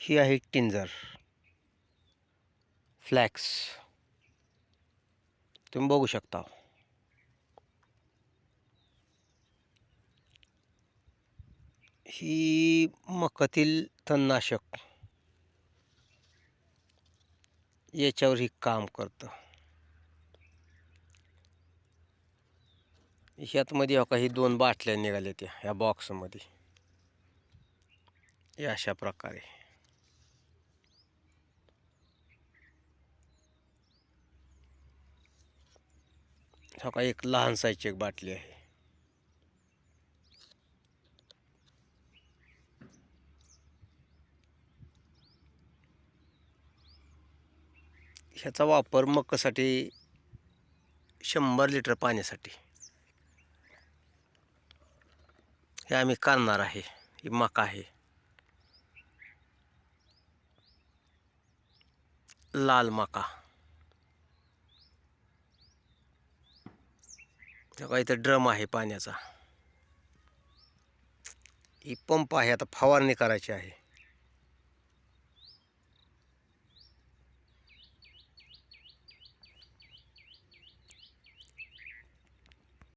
ही आहे टिंजर. फ्लॅक्स. तुम्ही बघू शकता. ही मकातील तणनाशक याच्यावर ही काम करतं. ह्यातमध्ये हो काही दोन बाटल्या निघाल्या त्या ह्या बॉक्समध्ये या अशा प्रकारे. हो का एक लहान साईजची एक बाटली आहे. ह्याचा वापर मकसाठी शंभर लिटर पाण्यासाठी. हे आम्ही करणार आहे. ही मका आहे. लाल मका. तेव्हा इथं ड्रम आहे पाण्याचा. ही पंप आहे आता फवारणी करायची आहे.